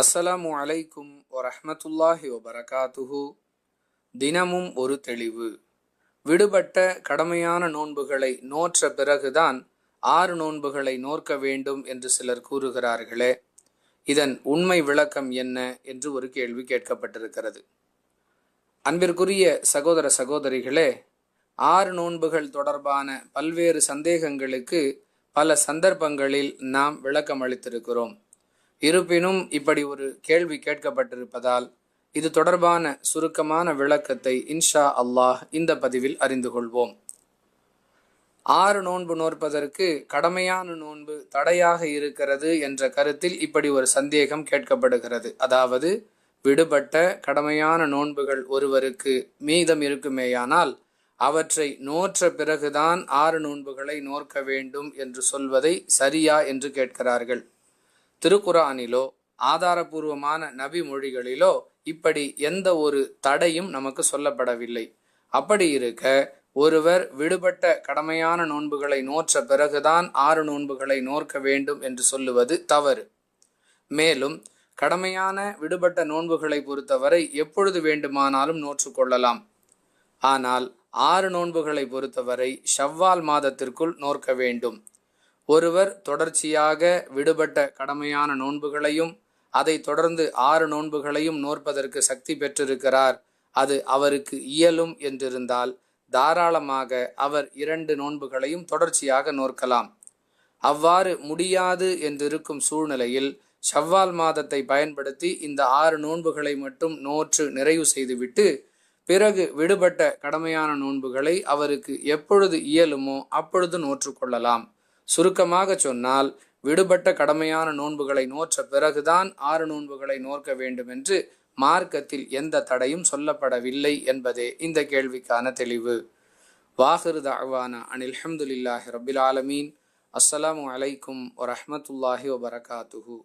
அஸ்ஸலாமு அலைக்கும் வரஹமத்துல்லாஹி வபரகாத்துஹு. தினமும் ஒரு தெளிவு. விடுபட்ட கடமையான நோன்புகளை நோற்ற பிறகுதான் ஆறு நோன்புகளை நோற்க வேண்டும் என்று சிலர் கூறுகிறார்களே. இதன் உண்மை விளக்கம் என்ன என்று ஒரு கேள்வி கேட்கப்பட்டிருக்கிறது. அன்பிற்குரிய சகோதர சகோதரிகளே ஆறு நோன்புகள் தொடர்பான பல்வேறு சந்தேகங்களுக்கு பல சந்தர்ப்பங்களில் நாம் விளக்கம் அளித்திருக்கிறோம் இருப்பினும் இப்படி ஒரு கேள்வி கேட்கப்பட்டிருப்பதால் இது தொடர்பான சுருக்கமான விளக்கத்தை இன்ஷா அல்லாஹ் இந்த பதிவில் அறிந்து கொள்வோம். ஆறு நோன்பு நோற்பதற்கு கடமையான நோன்பு தடையாக இருக்கிறது என்ற கருத்தில் இப்படி ஒரு சந்தேகம் கேட்கப்படுகிறது. அதாவது விடுபட்ட கடமையான நோன்புகள் ஒருவருக்கு மீதம் இருக்குமேயானால் அவற்றை நோற்ற பிறகுதான் ஆறு நோன்புகளை நோற்க வேண்டும் என்று சொல்வதை சரியா என்று கேட்கிறார்கள். திருக்குரானிலோ ஆதாரபூர்வமான நபி மொழிகளிலோ இப்படி எந்த ஒரு தடையும் நமக்கு சொல்லப்படவில்லை. அப்படி இருக்க ஒருவர் விடுபட்ட கடமையான நோன்புகளை நோற்ற பிறகுதான் ஆறு நோன்புகளை நோற்க வேண்டும் என்று சொல்லுவது தவறு. மேலும் கடமையான விடுபட்ட நோன்புகளை பொறுத்தவரை எப்பொழுது வேண்டுமானாலும் நோற்று கொள்ளலாம். ஆனால் ஆறு நோன்புகளை பொறுத்தவரை ஷவ்வால் மாதத்திற்குள் நோற்க வேண்டும். ஒருவர் தொடர்ச்சியாக விடுபட்ட கடமையான நோன்புகளையும் அதை தொடர்ந்து ஆறு நோன்புகளையும் நோற்பதற்கு சக்தி பெற்றிருக்கிறார். அது அவருக்கு இயலும் என்றிருந்தால் தாராளமாக அவர் இரண்டு நோன்புகளையும் தொடர்ச்சியாக நோற்கலாம். அவ்வாறு முடியாது என்றிருக்கும் சூழ்நிலையில் ஷவ்வால் மாதத்தை பயன்படுத்தி இந்த ஆறு நோன்புகளை மட்டும் நோற்று நிறைவு செய்துவிட்டு பிறகு விடுபட்ட கடமையான நோன்புகளை அவருக்கு எப்பொழுது இயலுமோ அப்பொழுது நோற்று கொள்ளலாம். சுருக்கமாக சொன்னால் விடுபட்ட கடமையான நோன்புகளை நோற்ற பிறகுதான் ஆறு நோன்புகளை நோற்க வேண்டும் என்று மார்க்கத்தில் எந்த தடையும் சொல்லப்படவில்லை என்பதே இந்த கேள்விக்கான தெளிவு. வாஹிரு தாவானா அனில் ஹம்துலில்லாஹி ரபில் ஆலமீன். அஸ்ஸலாமு அலைக்கும் வரஹமத்துல்லாஹி வபரகாத்துஹூ